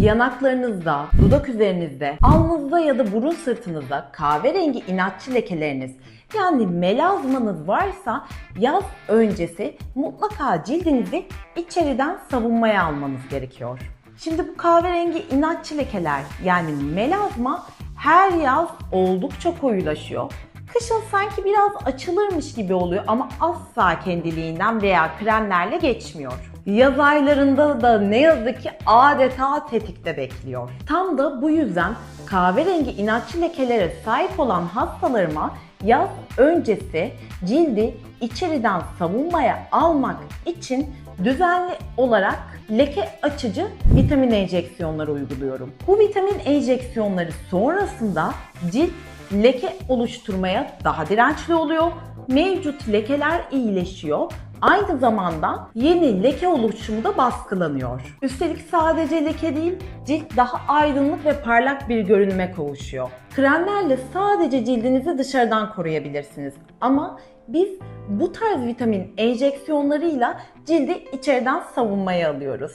Yanaklarınızda, dudak üzerinizde, alnınızda ya da burun sırtınızda kahverengi inatçı lekeleriniz yani melazmanız varsa yaz öncesi mutlaka cildinizi içeriden savunmaya almanız gerekiyor. Şimdi bu kahverengi inatçı lekeler yani melazma her yaz oldukça koyulaşıyor. Kışın sanki biraz açılırmış gibi oluyor ama asla kendiliğinden veya kremlerle geçmiyor. Yaz aylarında da ne yazık ki adeta tetikte bekliyor. Tam da bu yüzden kahverengi inatçı lekelere sahip olan hastalarıma yaz öncesi cildi içeriden savunmaya almak için düzenli olarak leke açıcı vitamin enjeksiyonları uyguluyorum. Bu vitamin enjeksiyonları sonrasında cilt leke oluşturmaya daha dirençli oluyor. Mevcut lekeler iyileşiyor. Aynı zamanda yeni leke oluşumu da baskılanıyor. Üstelik sadece leke değil, cilt daha aydınlık ve parlak bir görünüme kavuşuyor. Kremlerle sadece cildinizi dışarıdan koruyabilirsiniz. Ama biz bu tarz vitamin enjeksiyonlarıyla cildi içeriden savunmaya alıyoruz.